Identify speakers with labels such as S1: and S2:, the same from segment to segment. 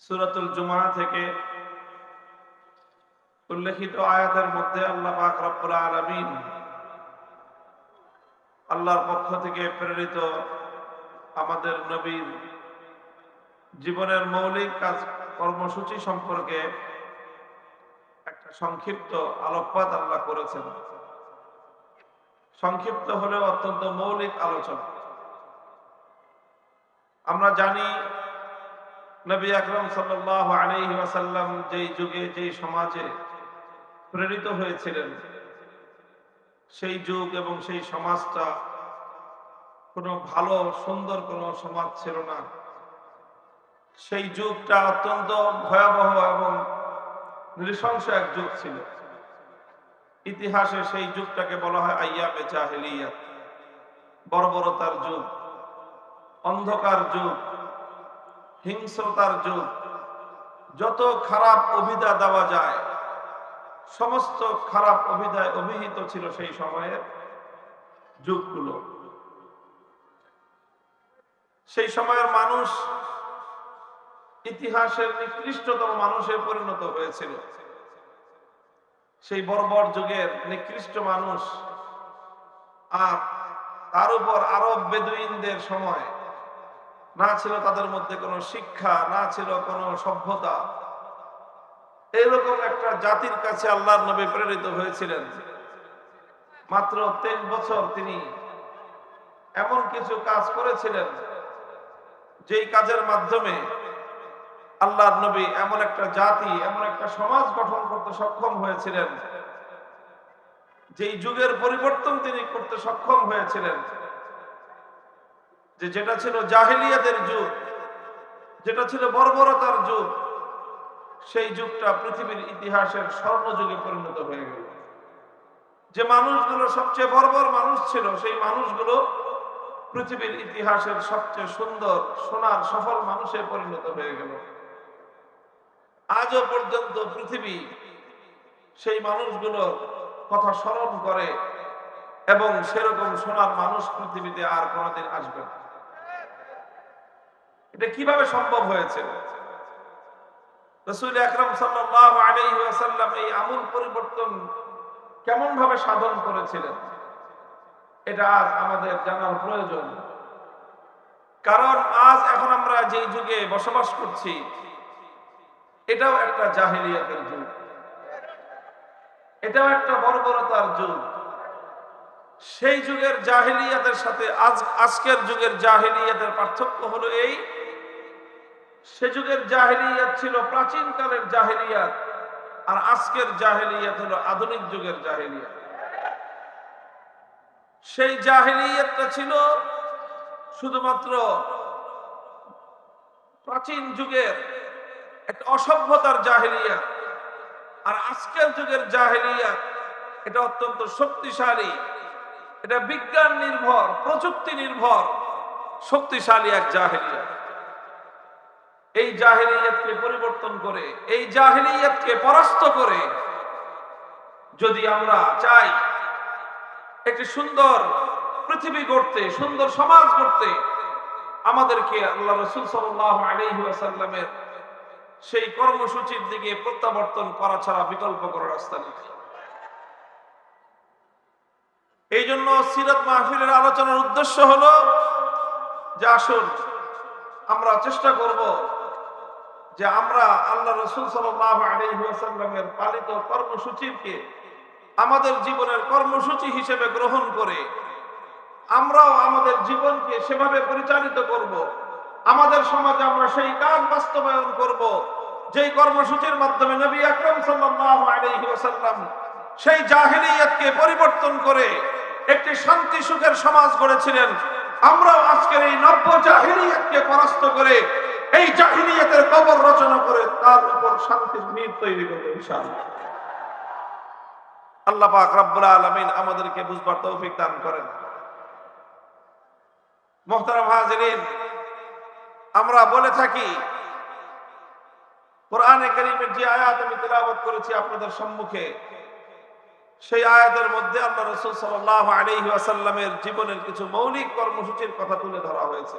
S1: সুরাতুল জুমা থেকে উল্লেখিত আয়াতের মধ্যে আল্লাহ পাক রব্বুল আলামিন আল্লাহর পক্ষ থেকে প্রেরিত আমাদের নবীর জীবনের মৌলিক কাজ কর্মসূচি সম্পর্কে একটা সংক্ষিপ্ত আলোকপাত আল্লাহ করেছেন। সংক্ষিপ্ত হলেও অত্যন্ত মৌলিক আলোচনা। আমরা জানি নবী আকরম সাল্লাহ আলাইহি ওয়াসাল্লাম যেই যুগে, যেই সমাজে প্রেরিত হয়েছিলেন, সেই যুগ এবং সেই সমাজটা কোনো ভালো, সুন্দর কোনো সমাজ ছিল না। সেই যুগটা অত্যন্ত ভয়াবহ এবং নৃশংস এক যুগ ছিল। ইতিহাসে সেই যুগটাকে বলা হয় আইয়া বেচা হেলিয়া বর্বরতার যুগ, অন্ধকার যুগ হিংস্রতার যুগ যত খারাপ অভিধা দেওয়া যায়, সমস্ত খারাপ অভিধায় অভিহিত ছিল সেই সময়ের যুগগুলো। সেই সময়ের মানুষ ইতিহাসের নিকৃষ্টতম মানুষে পরিণত হয়েছিল। সেই বর্বর যুগের নিকৃষ্ট মানুষ আর তার উপর আরব বেদুইনদের সময় না ছিল তাদের মধ্যে কোনো শিক্ষা, না ছিল কোনো সভ্যতা। এরকম একটা জাতির কাছে আল্লাহর নবী প্রেরিত হয়েছিলেন। মাত্র তেইশ বছর তিনি এমন কিছু কাজ করেছিলেন, যেই কাজের মাধ্যমে আল্লাহর নবী এমন একটা জাতি, এমন একটা সমাজ গঠন করতে সক্ষম হয়েছিলেন, যেই যুগের পরিবর্তন তিনি করতে সক্ষম হয়েছিলেন। যে যেটা ছিল জাহিলিয়াদের যুগ, যেটা ছিল বর্বরতার যুগ, সেই যুগটা পৃথিবীর ইতিহাসের স্বর্ণযুগে পরিণত হয়ে গেল। যে মানুষগুলো সবচেয়ে বর্বর মানুষ ছিল, সেই মানুষগুলো পৃথিবীর ইতিহাসের সবচেয়ে সুন্দর, সোনার, সফল মানুষে পরিণত হয়ে গেল। আজও পর্যন্ত পৃথিবী সেই মানুষগুলোর কথা স্মরণ করে এবং সেরকম সোনার মানুষ পৃথিবীতে আর কোনোদিন আসবে না। এটা কীভাবে সম্ভব হয়েছে? রসুল আকরম সাল্লাহ আলাইসাল্লাম এই আমূল পরিবর্তন কেমন ভাবে সাধন করেছিলেন? এটা আজ আমাদের জানার প্রয়োজন। কারণ আজ এখন আমরা যেই যুগে বসবাস করছি, এটাও একটা জাহিলিয়াতের যুগ। এটাও একটা বর্বরতার যুগ। সেই যুগের জাহিলিয়াতের সাথে আজ আজকের যুগের জাহিলিয়াতের পার্থক্য হলো এই সে যুগের জাহিলিয়াত ছিল প্রাচীন কালের জাহিলিয়াত, আর আজকের জাহিলিয়াত হলো আধুনিক যুগের জাহিলিয়াত। সেই জাহিলিয়াতটা ছিল শুধুমাত্র প্রাচীন যুগের একটা অসভ্যতার জাহিলিয়াত, আর আজকের যুগের জাহিলিয়াত এটা অত্যন্ত শক্তিশালী। এটা বিজ্ঞান নির্ভর, প্রযুক্তি নির্ভর, শক্তিশালী এক জাহিলিয়াত। এই জাহিলিয়াতকে পরিবর্তন করে, এই জাহিলিয়াতকে পরাস্ত করে যদি আমরা চাই একটি সুন্দর পৃথিবী গড়তে, সুন্দর সমাজ গড়তে, আমাদেরকে আল্লাহ রসুল সাল্লামের সেই কর্মসূচির দিকে প্রত্যাবর্তন করা ছাড়া বিকল্প করার রাস্তা নেই। এই জন্য সিরাত মাহফিলের আলোচনার উদ্দেশ্য হলো যে আসুন, আমরা চেষ্টা করব যে আমরা আল্লাহ রসুল সাল্লামের পালিত কর্মসূচিকে আমাদের জীবনের কর্মসূচি হিসেবে গ্রহণ করে, আমরাও আমাদের জীবনকে সেভাবে পরিচালিত করব। আমাদের সমাজে আমরা সেই কাজ বাস্তবায়ন করব। যেই কর্মসূচির মাধ্যমে নবী আকরম সাল্লাম সেই জাহিলিয়াতকে পরিবর্তন করে একটি শান্তি সুখের সমাজ গড়েছিলেন আমরাও আজকের এই নব্য জাহিলিয়াতকে পরাস্ত করে এই জাহিলিয়াতের কবর রচনা করে তার উপর শান্তির নীর তৈরি করব ইনশাআল্লাহ। আল্লাহ পাক আমাদেরকে বুঝবার তৌফিক দান করেন। মোহতারাম হাজিরিন, আমরা বলে থাকি, কোরআনে যে আয়াত আমি করেছি আপনাদের সম্মুখে, সেই আয়াতের মধ্যে আল্লাহ রসুল সাল্লাহ আলাইহি ওয়াসাল্লামের জীবনের কিছু মৌলিক কর্মসূচির কথা তুলে ধরা হয়েছে।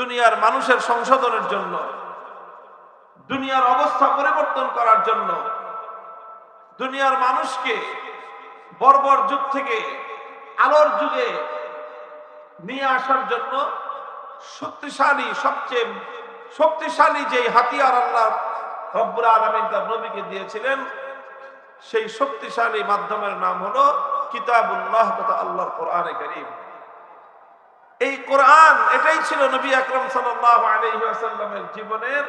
S1: দুনিয়ার মানুষের সংশোধনের জন্য, দুনিয়ার অবস্থা পরিবর্তন করার জন্য, দুনিয়ার মানুষকে বর্বর যুগ থেকে আলোর যুগে নিয়ে আসার জন্য শক্তিশালী, সবচেয়ে শক্তিশালী যে হাতিয়ার আল্লাহ রব্বুল আলমিন তার নবীকে দিয়েছিলেন, সেই শক্তিশালী মাধ্যমের নাম হলো কিতাবুল্লাহ তথা আল্লাহর কোরআনে করিম। এই কোরআন, এটাই ছিল নবী আকরম সাল্লাহ জীবনের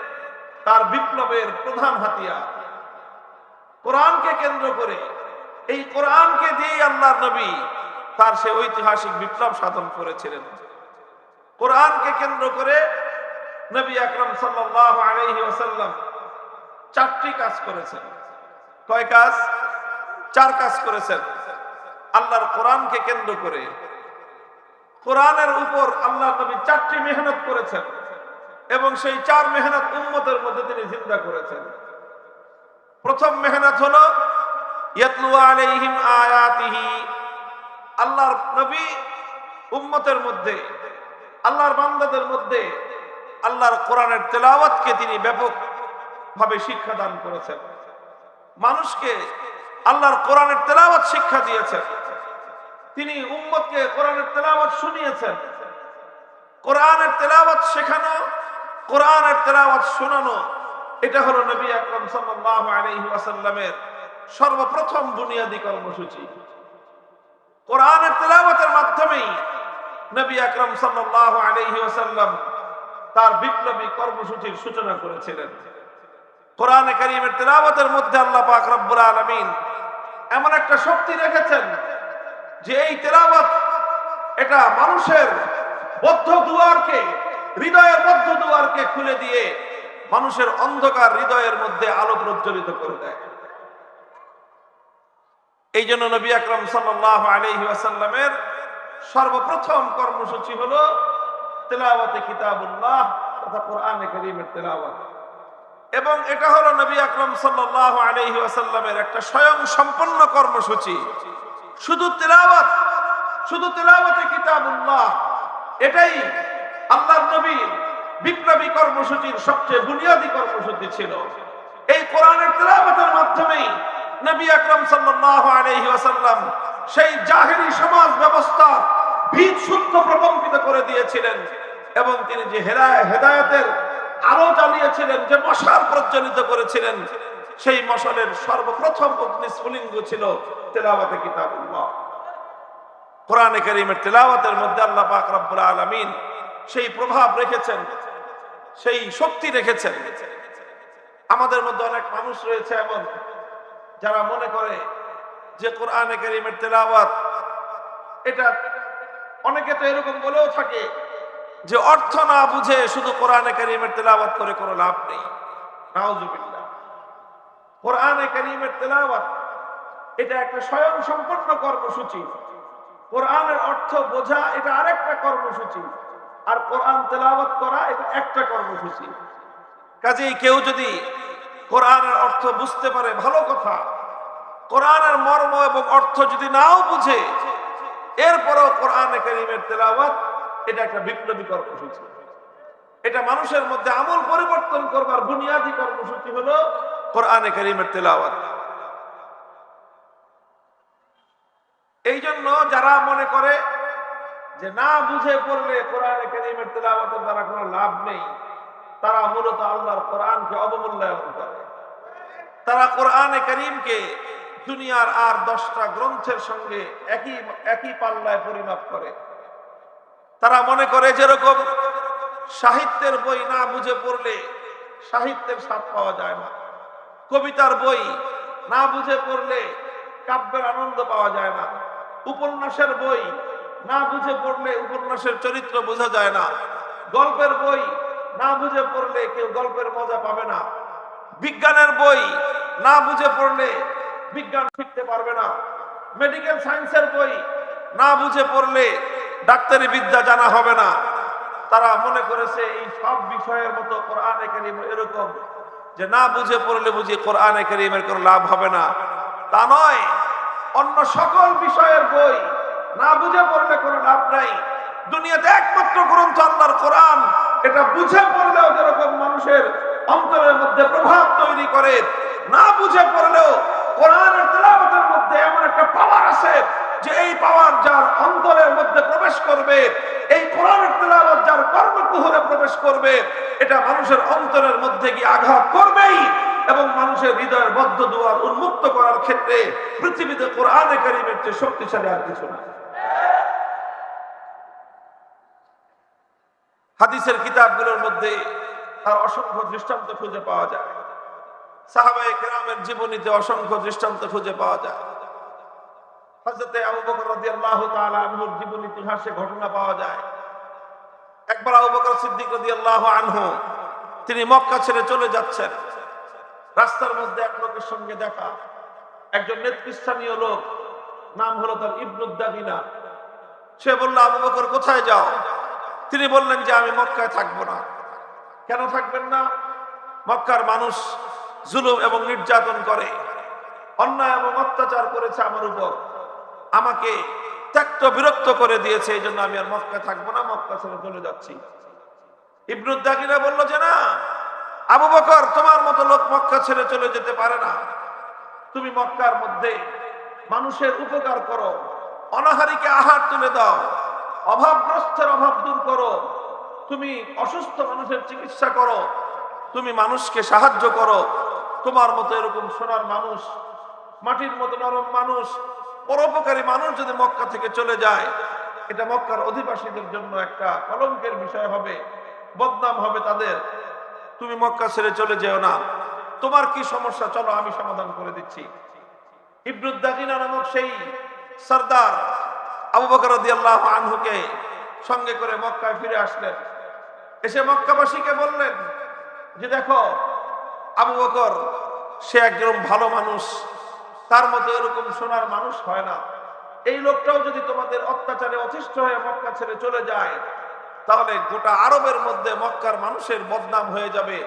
S1: তার বিপ্লবের প্রধান হাতিয়ার। কোরআনকে কেন্দ্র করে, এই কোরআনকে দিয়েই আল্লাহ নবী তার সে ঐতিহাসিক বিপ্লব সাধন করেছিলেন। কোরআনকে কেন্দ্র করে নবী আকরম ওসাল্লাম চারটি কাজ করেছেন। কয় কাজ? চার কাজ করেছেন। আল্লাহর কোরআনকে কেন্দ্র করে কোরআনের উপর আল্লাহ নবী চারটি মেহনত করেছেন এবং সেই চার মেহনত উম্মতের মধ্যে তিনি জিন্দা করেছেন। প্রথম মেহনত হলো আয়াতিহি। আল্লাহর নবী উম্মতের মধ্যে, আল্লাহর বান্দাদের মধ্যে আল্লাহর কোরআনের তেলাওয়াতকে তিনি ব্যাপক ভাবে শিক্ষা দান করেছেন। মানুষকে আল্লাহর কোরআনের তেলাওয়াত শিক্ষা দিয়েছেন। তিনি উম্মতকে কোরআনের তেলাওয়াত শুনিয়েছেন। কোরআনের তেলাওয়াত শেখানো, কোরআনের তেলাওয়াত শোনানো, এটা হলো নবী আকরম সাল্লাল্লাহু আলাইহি ওয়াসাল্লামের সর্বপ্রথম বুনিয়াদী কর্মসূচি। কোরআনের তেলাওয়াতের মাধ্যমেই নবী আকরম সাল্লাল্লাহু আলাইহি ওয়াসাল্লাম তার বিপ্লবী কর্মসূচির সূচনা করেছিলেন। কোরআনে কারীমের তেলাওয়াতের মধ্যে আল্লাহ পাক রব্বুল আলামিন এমন একটা শক্তি রেখেছেন যে এই তেলাওয়াত এটা মানুষের বদ্ধ দুয়ারকে, হৃদয়ের বদ্ধ দুয়ারকে খুলে দিয়ে মানুষের অন্ধকার হৃদয়ের মধ্যে আলো প্রজ্বলিত করে দেয়। এই জন্য নবী আকরম সাল্লাহ আলহি আসাল্লামের সর্বপ্রথম কর্মসূচি হলো তেলাওয়াতে কিতাবুল্লাহ তথা কোরআনে করিমের তেলাওয়াত। এবং এটা হলো নবী আকরম সাল্লাহ আলহি আসাল্লামের একটা স্বয়ং সম্পন্ন কর্মসূচি। শুধু তেলাওয়াত, শুধু তেলাওয়াতে কিতাবুল্লাহ। এটাই আল্লাহর নবীর বিপ্লবী কর্মসূচির সবচেয়ে বুনিয়াদী কর্মসূচি ছিল। এই কোরআনের তেলাওয়াতের মাধ্যমেই নবী আকরম সাল্লাল্লাহু আলাইহি ওয়াসাল্লাম সেই জাহেরি সমাজ ব্যবস্থা ভিত শুদ্ধ প্রকম্পিত করে দিয়েছিলেন এবং তিনি যে হেদায় হেদায়েতের আলো জ্বালিয়েছিলেন, যে মশাল প্রজ্বলিত করেছিলেন সেই মশালের সর্বপ্রথম স্ফুলিঙ্গ ছিল তেলাওয়াতে কিতাবুল্লাহ। কোরআনে করিমের তেলাওয়াতের মধ্যে আল্লাহ পাক রব্বুল আলামিন সেই প্রভাব রেখেছেন, সেই শক্তি রেখেছেন। আমাদের মধ্যে অনেক মানুষ রয়েছে এমন, যারা মনে করে যে কোরআনে করিমের তেলাওয়াত, এটা অনেকে তো এরকম বলেও থাকে যে অর্থ না বুঝে শুধু কোরআনে করিমের তেলাওয়াত করে কোনো লাভ নেই। নাউজুবিল্লাহ। কোরআনে করিমের তেলাওয়াত, এটা একটা স্বয়ং সম্পন্ন কর্মসূচি। কোরআনের অর্থ বোঝা, এটা আরেকটা কর্মসূচি। আর কোরআন তেলাওয়াত করা, এটা একটা কর্মসূচি। কাজেই কেউ যদি কোরআনের অর্থ বুঝতে পারে, ভালো কথা। কোরআনের মর্ম এবং অর্থ যদি নাও বুঝে, এরপরও কোরআনে করিমের তেলাওয়াত, এটা একটা বিপ্লবী কর্মসূচি। এটা মানুষের মধ্যে আমল পরিবর্তন করবার বুনিয়াদী কর্মসূচি হলো কোরআনে করিমের তেলাওয়াত। এই জন্য যারা মনে করে যে না বুঝে পড়লে কোরআনে করিমের তেলাওয়াতের দ্বারা কোনো লাভ নেই, তারা মূলত আল্লাহর কোরআনকে অবমূল্যায়ন করে। তারা কোরআনে করিমকে দুনিয়ার আর দশটা গ্রন্থের সঙ্গে একই একই পাল্লায় পরিমাপ করে। তারা মনে করে যেরকম সাহিত্যের বই না বুঝে পড়লে সাহিত্যের স্বাদ পাওয়া যায় না। কবিতার বই না বুঝে পড়লে কাব্যের আনন্দ পাওয়া যায় না। উপন্যাসের বই না বুঝে পড়লে উপন্যাসের চরিত্র বোঝা যায় না। গল্পের বই না বুঝে পড়লে কেউ গল্পের মজা পাবে না। বিজ্ঞানের বই না বুঝে পড়লে বিজ্ঞান শিখতে পারবে না। মেডিকেল সায়েন্সের বই না বুঝে পড়লে ডাক্তারি বিদ্যা জানা হবে না। তারা মনে করেছে এই সব বিষয়ের মতো কোরআনে কারিম এরকম যে না বুঝে পড়লে বুঝি কোরআনে কারিমের কোনো লাভ হবে না। তা নয়, অন্য সকল বিষয়ের বই না বুঝে পড়লে কোনো লাভ নাই। দুনিয়াতে একমাত্র গ্রন্থ আল্লাহর কোরআন, এটা বুঝে পড়লেও যেরকম মানুষের অন্তরের মধ্যে প্রভাব তৈরি করে, না বুঝে পড়লেও কোরআনের তেলাওয়াতের মধ্যে এমন একটা পাওয়ার আছে যে এই পাওয়ার যার অন্তরের মধ্যে প্রবেশ করবে এই কোরআনের তেলাওয়াত যার কর্মকুহরে প্রবেশ করবে, এটা মানুষের অন্তরের মধ্যে গিয়ে আঘাত করবেই এবং মানুষের হৃদয়ের বদ্ধ দুয়ার উন্মুক্ত করার ক্ষেত্রে পৃথিবীতে কোরআনে কারিমের চেয়ে শক্তিশালী আর কিছু না। হাদিসের কিতাবগুলোর মধ্যে তার অসংখ্য দৃষ্টান্ত খুঁজে পাওয়া যায়। সাহাবায়ে কেরামের জীবনীতে অসংখ্য দৃষ্টান্ত খুঁজে পাওয়া যায়। হযরতে আবু বকর রাদিয়াল্লাহু তাআলা আনহুর জীবন ইতিহাসে ঘটনা পাওয়া যায়। একবার আবু বকর সিদ্দিক রাদিয়াল্লাহু আনহু, তিনি মক্কা ছেড়ে চলে যাচ্ছেন। রাস্তার মধ্যে এক লোকের সঙ্গে দেখা। একজন নেতৃস্থানীয় লোক, নাম হলো তার ইবনুদ্দাবিনা সে বলল, আবু বকর, কোথায় যাও? তিনি বললেন যে, আমি মক্কায় থাকব না। কেন থাকবেন না? মক্কার মানুষ জুলুম এবং নির্যাতন করে। অন্যায় এবং অত্যাচার করেছে আমার উপর। আমাকে ত্যক্ত, বিরক্ত করে দিয়েছে এই জন্য আমি আর মক্কায় থাকব না, মক্কা ছেড়ে চলে যাচ্ছি। ইবনুদ্দাকিরা বলল, যে না, আবু বকর তোমার মতো লোক মক্কা ছেড়ে চলে যেতে পারে না। তুমি মক্কার মধ্যে মানুষের উপকার করো, অনাহারীকে আহার তুলে দাও, অভাবগ্রস্তের অভাব দূর করো, তুমি অসুস্থ মানুষের চিকিৎসা করো, তুমি মানুষকে সাহায্য করো। তোমার মতো এরকম সোনার মানুষ, মাটির মতো নরম মানুষ পরোপকারী মানুষ যদি মক্কা থেকে চলে যায়, এটা মক্কার অধিবাসীদের জন্য একটা কলঙ্কের বিষয় হবে, বদনাম হবে তাদের। তুমি মক্কা ছেড়ে চলে যেও না। তোমার কি সমস্যা? চলো, আমি সমাধান করে দিচ্ছি। ইবরুদ্দাকিনা নামক সেই সর্দার আবু বকর রাদিয়াল্লাহু আনহুকে সঙ্গে করে মক্কায় ফিরে আসলেন। এসে মক্কাবাসীকে বললেন যে, দেখো, আবু বকর, সে একজন ভালো মানুষ। তার মতো এরকম সোনার মানুষ হয় না। এই লোকটাও যদি তোমাদের অত্যাচারে অতিষ্ঠ হয়ে মক্কা ছেড়ে চলে যায়, তাহলে গোটা আরবের মধ্যে মক্কার মানুষের বদনাম হয়ে যাবে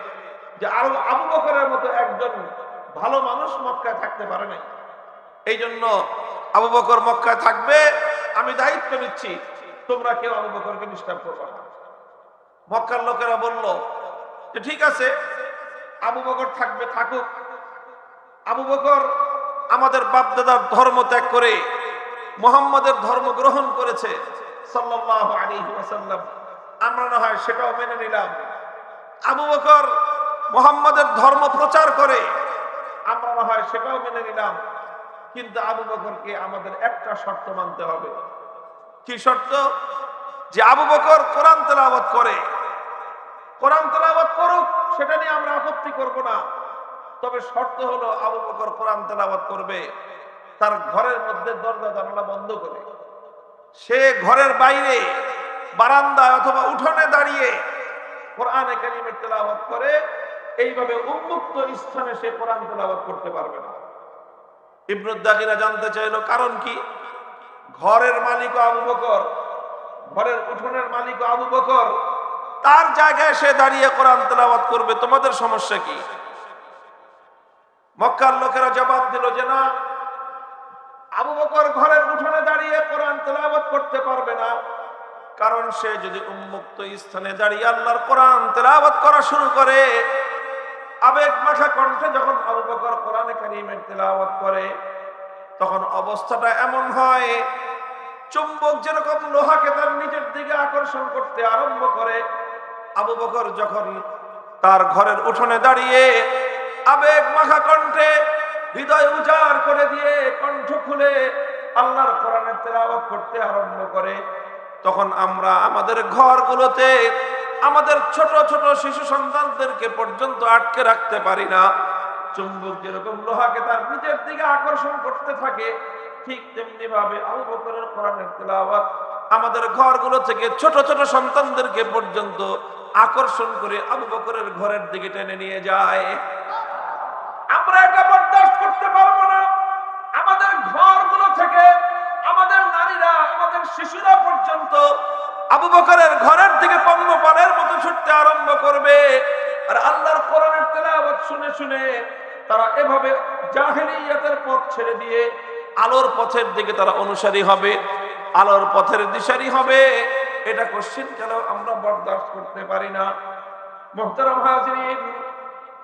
S1: যে আরও আবু বকরের মতো একজন ভালো মানুষ মক্কায় থাকতে পারে নাই। এই জন্য আবু বকর মক্কায় থাকবে, আমি দায়িত্ব নিচ্ছি, তোমরা কেউ আবু বকরকে ডিস্টার্ব করবে মক্কার লোকেরা বলল যে, ঠিক আছে, আবু বকর থাকবে, থাকুক। আবু বকর আমাদের বাপদাদার ধর্ম ত্যাগ করে মোহাম্মদের ধর্ম গ্রহণ করেছে আমরা না হয় সেটাও মেনে নিলাম। আবু বকর মোহাম্মদের ধর্ম প্রচার করে, আমরা না হয় সেটাও মেনে নিলাম। কিন্তু আবু বকরকে আমাদের একটা শর্ত মানতে হবে। কি শর্ত? যে আবু বকর কোরআন তেলাওয়াত করে। কোরআন তেলাওয়াত করুক, সেটা নিয়ে আমরা আপত্তি করব না। তবে শর্ত হলো আবু বকর কোরআন তেলাওয়াত করবে। তার ঘরের মধ্যে দরজা জানালা বন্ধ করে। সে ঘরের বাইরে বারান্দায় অথবা উঠোনে দাঁড়িয়ে কোরআনে কারিমের তেলাওয়াত করে। এইভাবে উন্মুক্ত স্থানে সে কোরআন তেলাওয়াত করতে পারবে না। ইবনুদ্দাকিরা জানতে চাইলো, কারণ কি? ঘরের মালিক আবু বকর, ঘরের উঠোনের মালিক আবু বকর, তার জায়গায় সে দাঁড়িয়ে কোরআন তেলাওয়াত করবে। তোমাদের সমস্যা কি? মক্কার লোকেরা জবাব দিল যে না, আবু বকর ঘরের উঠোনে দাঁড়িয়ে কোরআন তেলাওয়াত করতে পারবে না। কারণ সে যদি উন্মুক্ত স্থানে দাঁড়িয়ে আল্লাহর কোরআন তেলাওয়াত করা শুরু করে, আবেগ মাখা কণ্ঠে যখন আবু বকর কোরআনে কারিমের তেলাওয়াত করে, তখন অবস্থাটা এমন হয়, চুম্বক যেরকম লোহাকে তার নিজের দিকে আকর্ষণ করতে আরম্ভ করে, আবু বকর যখন তার ঘরের উঠোনে দাঁড়িয়ে আবেগ মাখা কণ্ঠে হৃদয় উজাড় করে দিয়ে কণ্ঠ খুলে আল্লাহর কোরআনের তেলাওয়াত করতে আরম্ভ করে। তখন আমরা আমাদের ঘরগুলোতে আমাদের ছোট ছোট শিশু সন্তানদেরকে পর্যন্ত আটকে রাখতে পারি না। চুম্বক যেরকম লোহাকে তার নিজের দিকে আকর্ষণ করতে থাকে, ঠিক তেমনি ভাবে আবু বকরের কোরআনের তেলাওয়াত আমাদের ঘরগুলো থেকে ছোট ছোট সন্তানদেরকে পর্যন্ত আকর্ষণ করে আবু বকরের ঘরের দিকে টেনে নিয়ে যায়। আবু বকরের ঘরের দিকে পঙ্গপালের মতো ছুটতে আরম্ভ করবে। আর আল্লাহর কোরআনের তেলাওয়াত শুনে শুনে তারা এভাবে জাহেলিয়াতের পথ ছেড়ে দিয়ে আলোর পথের দিকে তারা অনুসারী হবে, আলোর পথের দিশারি হবে। এটা কোশ্চিন কালেও আমরা বরদাস্ত করতে পারি না। মোহতারাম হাজরিন,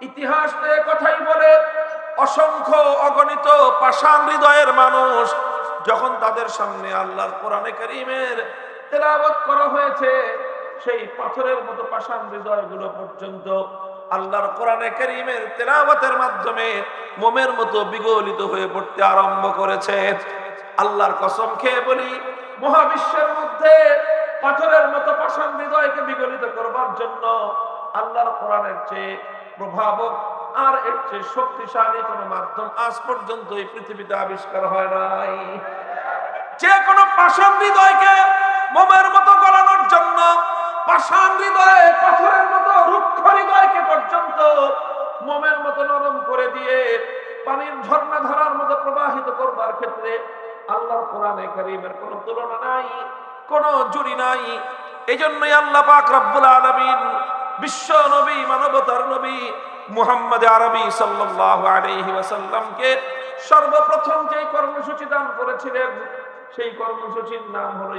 S1: ইতিহাস কথাই বলে, অসংখ্য অগণিত পাষাণ হৃদয়ের মানুষ যখন তাদের সামনে আল্লাহর কোরআনে করিমের তেলাওয়াত করা হয়েছে, সেই পাথরের মতো পাষাণ হৃদয়গুলো পর্যন্ত আল্লাহর কোরআনে করিমের তেলাওয়াতের মাধ্যমে মোমের মতো বিগলিত হয়ে পড়তে আরম্ভ করেছে। আল্লাহর কসম খেয়ে বলি, মহাবিশ্বের মধ্যে পাথরের মতো পাষাণ হৃদয়কে বিগলিত করবার জন্য আল্লাহর কোরআনের চেয়ে প্রভাবক আর এর চেয়ে শক্তিশালী কোনো মাধ্যম আজ পর্যন্ত এই পৃথিবীতে আবিষ্কার হয় নাই। যে কোনো পাষাণ হৃদয়কে মোমের মতো গলানোর জন্য পাষাণ হৃদয়ে পাথরের মতো রুক্ষ হৃদয়কে পর্যন্ত মোমের মতো নরম করে দিয়ে পানির ঝর্ণা ধারার মতো প্রবাহিত করবার ক্ষেত্রে আল্লাহর কোরআনে কারীমের কোনো তুলনা নাই, কোনো জুরি নাই। এই জন্যই আল্লাহ পাক রব্বুল আলামিন বিশ্ব নবী, মানবতার নবী মুহাম্মদ আরবি সাল্লাল্লাহু আলাইহি ওয়াসাল্লামকে সর্বপ্রথম যে কর্মসূচি দান করেছিলেন সেই কর্মসূচির নাম হলো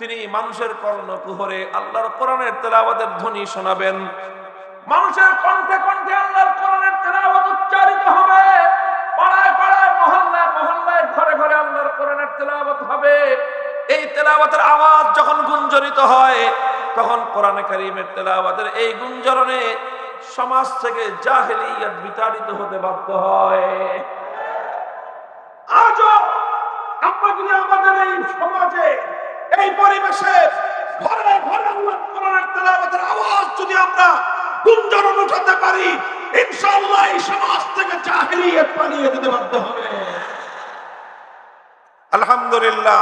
S1: তিনি মানুষের কর্ণ কর্ণকুহরে আল্লাহর কোরআনের তেলাওয়াতের ধ্বনি শোনাবেন। মানুষের কণ্ঠে কণ্ঠে আল্লাহর কোরআনের তেলাওয়াত উচ্চারিত হবে। পাড়ায় পাড়ায়, মহল্লায় মহল্লায়, ঘরে ঘরে আল্লাহর কোরআনের তেলাওয়াত হবে। এই তেলাওয়াতের আওয়াজ যখন গুঞ্জরিত হয়, তখন কোরআনে কারিমের তেলাওয়াতের এই গুঞ্জরণে সমাজ থেকে জাহেলিয়াত বিতাড়িত হতে বাধ্য হয় আজও আমরা যদি আমাদের এই সমাজে এই পরিবেশে ঘরে ঘরে কোরআনের তেলাওয়াতের আওয়াজ যদি আমরা গুঞ্জরণ উঠাতে পারি, ইনশাআল্লাহ এই সমাজ থেকে পালিয়ে দিতে বাধ্য হবে। আলহামদুলিল্লাহ,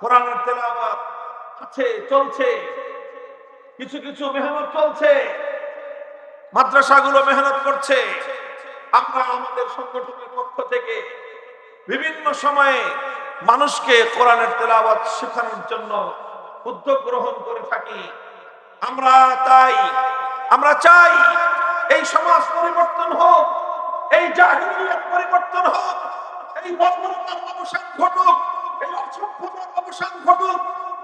S1: কোরআনের তেলাওয়াত আছে, চলছে। কিছু কিছু মেহনত চলছে। মাদ্রাসাগুলো মেহনত করছে। আমরা আমাদের সংগঠনের পক্ষ থেকে বিভিন্ন সময়ে মানুষকে কোরআনের তেলাওয়াত শেখানোর জন্য উদ্যোগ গ্রহণ করে থাকি। আমরা তাই, আমরা চাই এই সমাজ পরিবর্তন হোক, এই জাহিলিয়াত পরিবর্তন হোক, এই বর্বরতার অবসান ঘটুক, এই অসভ্যতার অবসান ঘটুক,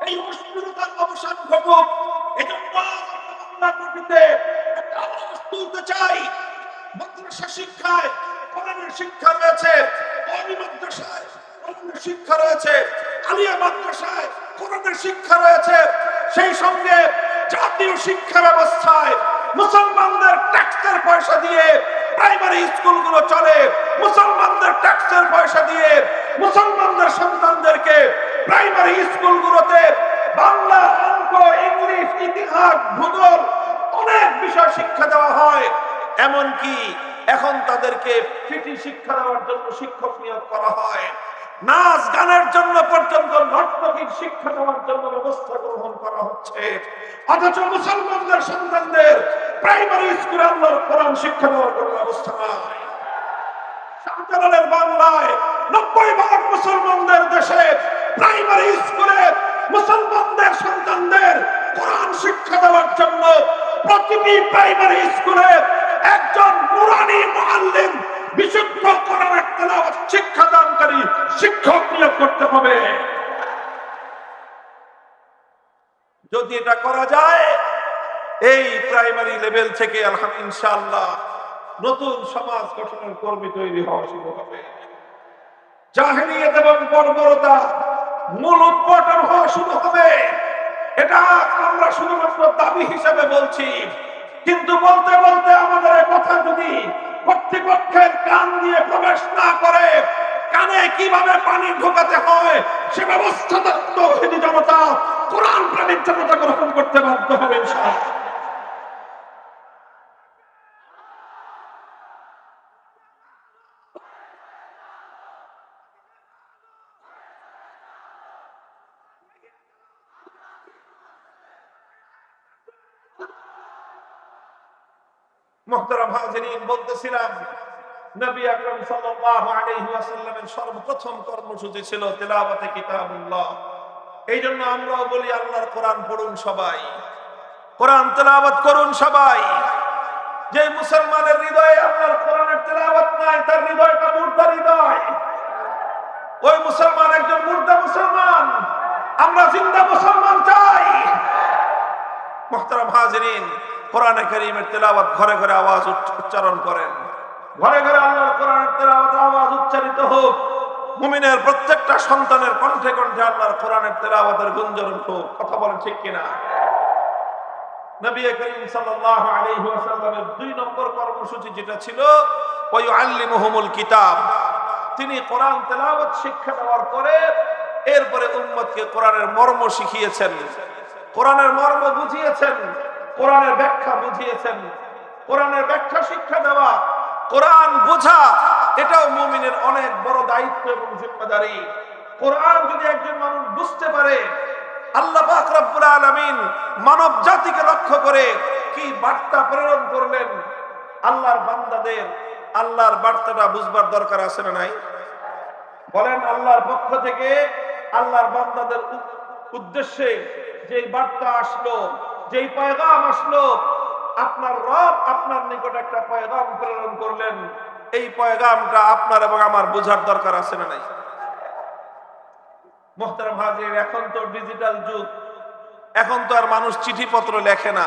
S1: এই অশ্লীলতার অবসান ঘটুক এজন্য আমরা মাটিতে একটা আওয়াজ তুলতে চাই। মাদ্রাসা শিক্ষায়, কোরআনের শিক্ষা রয়েছে কওমি মাদ্রাসায় কোরআনের শিক্ষা রয়েছে। আলিয়া মাদ্রাসায় কোরআনের শিক্ষা রয়েছে। সেই সঙ্গে জাতীয় শিক্ষা ব্যবস্থায় মুসলমানদের ট্যাক্সের পয়সা দিয়ে প্রাইমারি স্কুলগুলো চলে। মুসলমানদের ট্যাক্সের পয়সা দিয়ে মুসলমানদের সন্তানদেরকে প্রাইমারি স্কুলগুলোতে বাংলা, অঙ্ক, ইংলিশ, ইতিহাস, ভূগোল অনেক বিষয় শিক্ষা দেওয়া হয়। এমনকি এখন তাদেরকে ফিটি শিক্ষা দেওয়ার জন্য শিক্ষক নিয়োগ করা হয়। নাচ গানের জন্য পর্যন্ত নর্তকীর শিক্ষা দেওয়ার জন্য ব্যবস্থা গ্রহণ করা হচ্ছে। অথচ মুসলমানদের সন্তানদের প্রাইমারি স্কুলে আল্লাহর কোরআন শিক্ষা দেওয়ার কোনো ব্যবস্থা নাই। শাহজালালের বাংলায় নব্বই ভাগ মুসলমানদের দেশে প্রাইমারি স্কুলে মুসলমানদের সন্তানদের কোরআন শিক্ষা দেওয়ার জন্য প্রতিটি প্রাইমারি স্কুলে একজন নুরানি মুআল্লিম বিশুদ্ধ কোরআনের তেলাওয়াত শিক্ষা দানকারী শিক্ষক নিয়োগ করতে হবে। যদি এটা করা যায়, এই প্রাইমারি লেভেল থেকে আলহাম ইনশাআল্লাহ নতুন সমাজ গঠনের কর্মী তৈরি হওয়া শুরু হবে। জাহেলিয়াত এবং বর্বরতা মূল উৎপাদন হওয়া শুরু হবে। এটা আমরা শুধুমাত্র দাবি হিসেবে বলছি। কিন্তু বলতে বলতে আমাদের কথা যদি কর্তৃপক্ষের কান দিয়ে প্রবেশ না করে কানে কীভাবে পানি ঢোকাতে হয়, সে ব্যবস্থা তৌহিদি জনতা, কোরআন প্রেমিক জনতা গ্রহণ করতে বাধ্য হবে মোহতারাম হাজিরিন বলতেছিলাম, নবী আকরাম সাল্লাল্লাহু আলাইহি ওয়াসাল্লামের সর্বপ্রথম কর্মসূচি ছিল তেলাওয়াতে কিতাবুল্লাহ। এই জন্য আমরাও বলি আল্লাহর কোরআন পড়ুন সবাই। কোরআন তেলাওয়াত করুন সবাই। যে মুসলমানের হৃদয়ে আল্লাহর কোরআনের তেলাওয়াত নাই, তার হৃদয়টা মুর্দা হৃদয়। ওই মুসলমান একজন মুর্দা মুসলমান। আমরা জিন্দা মুসলমান চাই। মোহতারাম হাজিরিন কোরআনে করিমের তেলাওয়াত ঘরে ঘরে আওয়াজ উচ্চারণ করেন। ঘরে ঘরে আল্লাহর কোরআনের তেলাওয়াত আওয়াজ উচ্চারিত হোক। মুমিনের প্রত্যেকটা সন্তানের কণ্ঠে কণ্ঠে আল্লাহর কোরআনের তেলাওয়াতের গুঞ্জরণ হোক কথা বলেন ঠিক কিনা? নবী করিম সাল্লাল্লাহু আলাইহি ওয়াসাল্লামের দুই নম্বর কর্মসূচি যেটা ছিল ওই আল্লিমুহুমুল কিতাব। তিনি কোরআন তেলাওয়াত শিক্ষা দেওয়ার পরে এরপরে উম্মতকে কোরআনের মর্ম শিখিয়েছেন। কোরআনের মর্ম বুঝিয়েছেন। কোরআনের ব্যাখ্যা বুঝিয়েছেন। কোরআনের ব্যাখ্যা শিক্ষা দেওয়া, কোরআন বোঝা, এটাও মুমিনের অনেক বড় দায়িত্ব এবং জিম্মাদারি। কোরআন যদি একজন মানুষ বুঝতে পারে, আল্লাহ পাক রব্বুল মানব জাতিকে লক্ষ্য করে কি বার্তা প্রেরণ করলেন, আল্লাহর বান্দাদের, আল্লাহর বার্তাটা বুঝবার দরকার আছে না নাই? বলেন, আল্লাহর পক্ষ থেকে আল্লাহর বান্দাদের উদ্দেশ্যে যে বার্তা আসলো যেই পয়গাম আসলো, আপনার রব আপনার নিকট একটা পয়গাম প্রেরণ করলেন। এই পয়গামটা আপনার এবং আমার বোঝার দরকার আছে না নাই? মোহতারাম হাজির এখন তো ডিজিটাল যুগ। এখন তো আর মানুষ চিঠিপত্র লেখে না।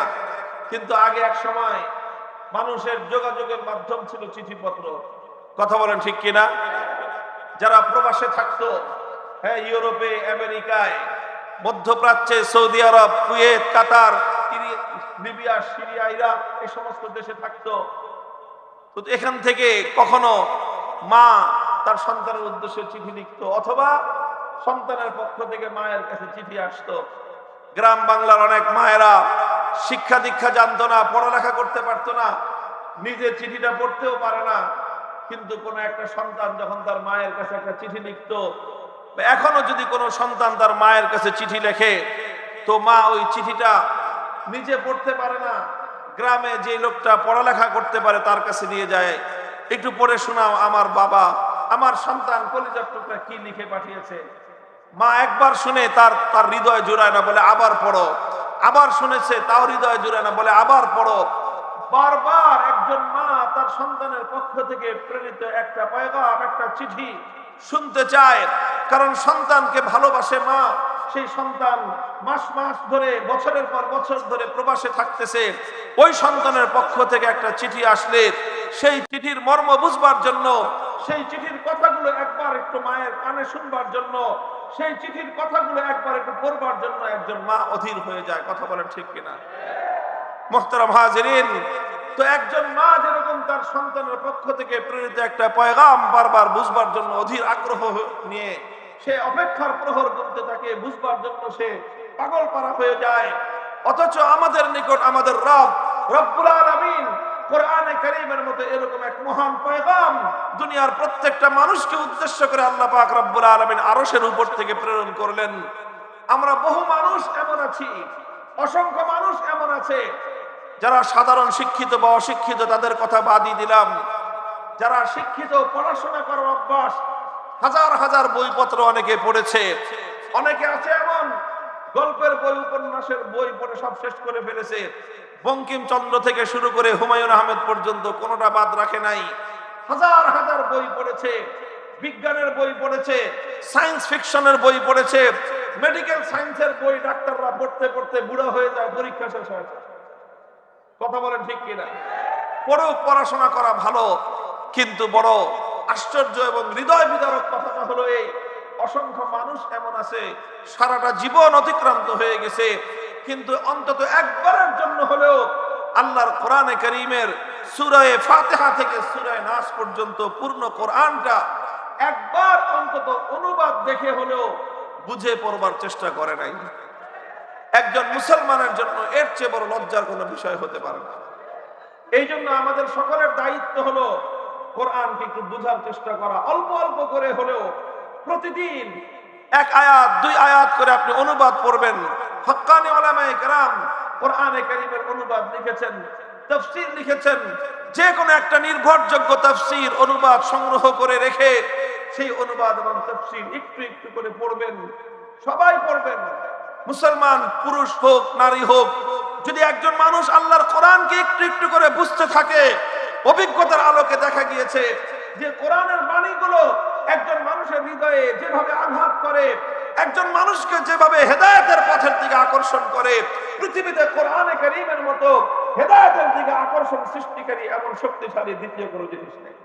S1: কিন্তু আগে এক সময় মানুষের যোগাযোগের মাধ্যম ছিল চিঠিপত্র। কথা বলেন ঠিক কিনা? যারা প্রবাসে থাকতো হ্যাঁ ইউরোপে, আমেরিকায়, মধ্যপ্রাচ্যে, Saudi Arab, Kuwait, Qatar Libya, Syria, Iraq এই সমস্ত দেশে থাকতো। তো এখান থেকে কখনো মা তার সন্তানের উদ্দেশ্যে চিঠি লিখতো অথবা সন্তানের পক্ষ থেকে মায়ের কাছে চিঠি আসতো। গ্রাম বাংলার অনেক মায়েরা শিক্ষা দীক্ষা জানতো না, পড়ালেখা করতে পারতো না, নিজে চিঠিটা পড়তেও পারে না। কিন্তু কোনো একটা সন্তান যখন তার মায়ের কাছে একটা চিঠি লিখতো এখনও যদি কোনো সন্তান তার মায়ের কাছে চিঠি লেখে, তো মা ওই চিঠিটা নিজে পড়তে পারে না। গ্রামে যে লোকটা পড়ালেখা করতে পারে, তার কাছে নিয়ে যায়। একটু পড়ে শোনাও, আমার বাবা, আমার সন্তান, কলিজার টুকরা কি লিখে পাঠিয়েছে? মা একবার শুনে তার তার হৃদয় জোড়ায় না, বলে আবার পড়ো। আবার শুনেছে, তাও হৃদয় জোড়ায় না, বলে আবার পড়ো। বারবার একজন মা তার সন্তানের পক্ষ থেকে প্রেরিত একটা পয়গাম, একটা চিঠি শুনতে চায়। কারণ সন্তানকে ভালোবাসে মা। সেই সন্তান মাস মাস ধরে, বছরের পর বছর ধরে প্রবাসে থাকতেছে। ওই সন্তানের পক্ষ থেকে একটা চিঠি আসলে। সেই চিঠির মর্ম বুঝবার জন্য, সেই চিঠির কথাগুলো একবার একটু মায়ের কানে শুনবার জন্য, সেই চিঠির কথাগুলো একবার একটু পড়বার জন্য একজন মা অধীর হয়ে যায়। কথা বলেন ঠিক কিনা? মোহতারাম হাজিরিন, তো একজন মা যেরকম তার সন্তানের পক্ষ থেকে প্রেরিত একটা পয়গাম বারবার বুঝবার জন্য অধীর আগ্রহ নিয়ে সে অপেক্ষার প্রহর করতে থাকে, বুঝবার জন্য সে পাগল পারা হয়ে যায়। অথচ আমাদের নিকট আমাদের রব, রব্বুল আলামিন কোরআনে কারীমের মধ্যে এরকম এক মহান পয়গাম দুনিয়ার প্রত্যেকটা মানুষকে উদ্দেশ্য করে আল্লাহ পাক রব্বুল আলামিন আরশের উপর থেকে প্রেরণ করলেন। আমরা বহু মানুষ এমন আছি, অসংখ্য মানুষ এমন আছে, যারা সাধারণ শিক্ষিত বা অশিক্ষিত, তাদের কথা বাদই দিলাম। যারা শিক্ষিত, পড়াশোনা করার অভ্যাস হাজার হাজার বইপত্র অনেকে পড়েছে। অনেকে আছে এমন গল্পের বই, উপন্যাসের বই পড়ে সব শেষ করে ফেলেছে। বঙ্কিমচন্দ্র থেকে শুরু করে হুমায়ুন আহমেদ পর্যন্ত কোনোটা বাদ রাখে নাই। হাজার হাজার বই পড়েছে, বিজ্ঞানের বই পড়েছে, সায়েন্স ফিকশনের বই পড়েছে, মেডিকেল সায়েন্সের বই ডাক্তাররা পড়তে পড়তে বুড়ো হয়ে যায়, পরীক্ষা শেষ হয়ে কথা বলেন ঠিক কিনা? পড়েও পড়াশোনা করা ভালো, কিন্তু বড় আশ্চর্য এবং হৃদয় বিদারক কথাটা হলো এই, অসংখ্য মানুষ এমন আছে, সারাটা জীবন অতিক্রান্ত হয়ে গেছে, কিন্তু অন্তত একবারের জন্য হলেও আল্লাহর কোরআনে করিমের সুরায় ফাতেহা থেকে সুরায় নাস পর্যন্ত পূর্ণ কোরআনটা একবার অন্তত অনুবাদ দেখে হলেও বুঝে পড়বার চেষ্টা করে নাই। একজন মুসলমানের জন্য এর চেয়ে বড় লজ্জার কোনো বিষয় হতে পারে না। এই জন্য আমাদের সকলের দায়িত্ব হলো কোরআনকে একটু বোঝার চেষ্টা করা। অল্প অল্প করে হলেও প্রতিদিন এক আয়াত, দুই আয়াত করে আপনি অনুবাদ পড়বেন। হক্কানি ওলামায়ে কেরাম কোরআনে কারীমের অনুবাদ লিখেছেন, তফসির লিখেছেন। যে কোনো একটা নির্ভরযোগ্য তাফসির, অনুবাদ সংগ্রহ করে রেখে সেই অনুবাদ এবং তাফসির একটু একটু করে পড়বেন। সবাই পড়বেন। মুসলমান, পুরুষ হোক, নারী হোক, যদি একজন মানুষ আল্লাহর কোরআনকে একটু একটু করে বুঝতে থাকে অভিজ্ঞতার আলোকে দেখা গিয়েছে যে কোরআনের বাণীগুলো একজন মানুষের হৃদয়ে যেভাবে আঘাত করে, একজন মানুষকে যেভাবে হেদায়তের পথের দিকে আকর্ষণ করে, পৃথিবীতে কোরআনে কারিমের মতো হেদায়তের দিকে আকর্ষণ সৃষ্টিকারী এমন শক্তিশালী দ্বিতীয় কোনো জিনিস নেই।